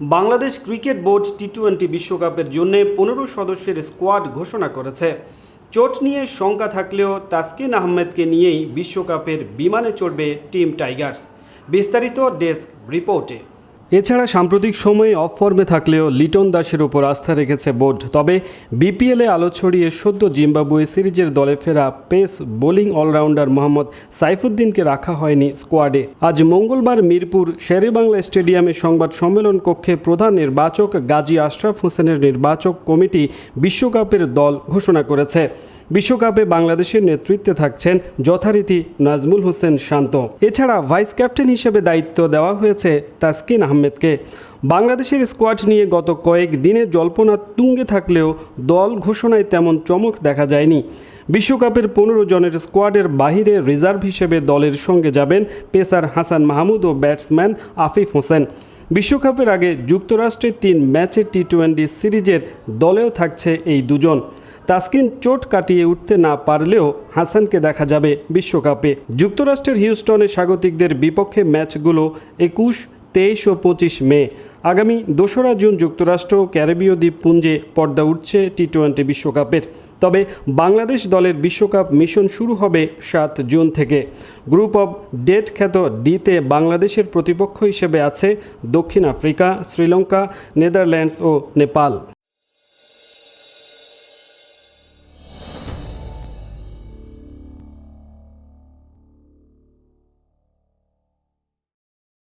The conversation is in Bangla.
Bangladesh cricket board T twenty বিশ্বকাপের জন্য পনেরো সদস্যের স্কোয়াড ঘোষণা করেছে। চোট নিয়ে শঙ্কা থাকলেও তাসকিন আহমেদকে নিয়েই বিশ্বকাপের বিমানে চড়বে টিম টাইগার্স। বিস্তারিত ডেস্ক রিপোর্টে। এছাড়া সাম্প্রতিক সময়ে অফ ফর্মে থাকলেও লিটন দাসের উপর আস্থা রেখেছে বোর্ড। তবে বিপিএলে আলো ছড়িয়ে সদ্য জিম্বাবুয়ে সিরিজের দলে ফেরা পেস বোলিং অলরাউন্ডার মোহাম্মদ সাইফুদ্দিনকে রাখা হয়নি স্কোয়াডে। আজ মঙ্গলবার মিরপুর শেরেবাংলা স্টেডিয়ামে সংবাদ সম্মেলন কক্ষে প্রধান নির্বাচক গাজী আশরাফ হোসেনের নির্বাচক কমিটি বিশ্বকাপের দল ঘোষণা করেছে। বিশ্বকাপে বাংলাদেশের নেতৃত্বে থাকছেন যথারীতি নাজমুল হোসেন শান্ত। এছাড়া ভাইস ক্যাপ্টেন হিসেবে দায়িত্ব দেওয়া হয়েছে তাসকিন আহমেদকে। বাংলাদেশের স্কোয়াড নিয়ে গত কয়েক দিনে জল্পনা তুঙ্গে থাকলেও দল ঘোষণায় তেমন চমক দেখা যায়নি। বিশ্বকাপের পনেরো জনের স্কোয়াডের বাহিরে রিজার্ভ হিসেবে দলের সঙ্গে যাবেন পেসার হাসান মাহমুদ ও ব্যাটসম্যান আফিফ হোসেন। বিশ্বকাপের আগে যুক্তরাষ্ট্রের তিন ম্যাচের টি টোয়েন্টি সিরিজের দলেও থাকছে এই দুজন। তাসকিন চোট কাটিয়ে উঠতে না পারলেও হাসানকে দেখা যাবে বিশ্বকাপে। যুক্তরাষ্ট্রের হিউস্টনে স্বাগতিকদের বিপক্ষে ম্যাচগুলো একুশ, তেইশ ও পঁচিশ মে। আগামী দোসরা জুন যুক্তরাষ্ট্র ক্যারিবীয় দ্বীপপুঞ্জে পর্দা উঠছে টি টোয়েন্টি বিশ্বকাপের। তবে বাংলাদেশ দলের বিশ্বকাপ মিশন শুরু হবে সাত জুন থেকে। গ্রুপ অব ডেট খ্যাত ডিতে বাংলাদেশের প্রতিপক্ষ হিসেবে আছে দক্ষিণ আফ্রিকা, শ্রীলঙ্কা, নেদারল্যান্ডস ও নেপাল।